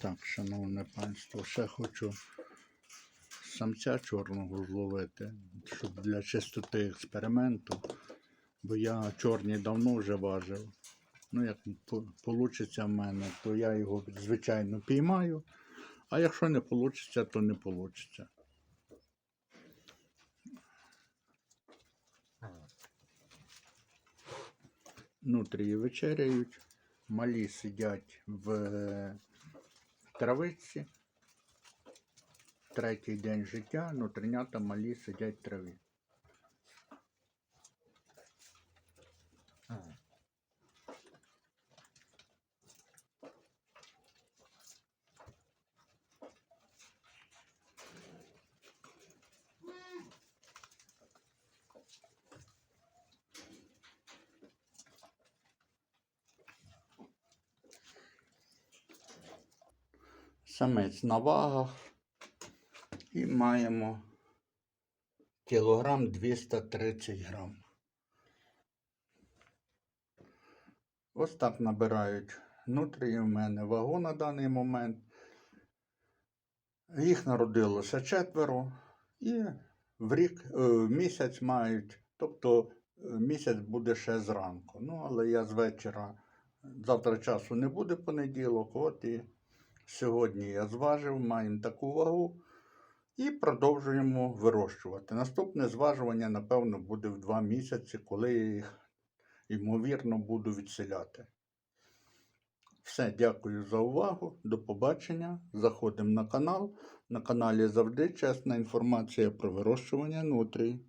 Так, шановне панство, ще хочу самця чорного зловити, щоб для чистоти експерименту. Бо я чорні давно вже важив. Ну, як вийде в мене, то я його, звичайно, піймаю. А якщо не вийде, то не вийде. Нутрії вечеряють, малі сидять в травиці. Третій день життя, нутринята малі сидять в траві. Самець на вагах. І маємо кілограм 230 грам. Ось так набирають нутрії в мене вагу на даний момент. Їх народилося четверо і в рік, е, в місяць мають, тобто е, місяць буде ще зранку. Ну, але я з вечора, завтра часу не буде понеділок, от і сьогодні я зважив, маємо таку вагу і продовжуємо вирощувати. Наступне зважування, напевно, буде в два місяці, коли я їх, ймовірно, буду відселяти. Все, дякую за увагу. До побачення. Заходимо на канал. На каналі завжди чесна інформація про вирощування нутрій.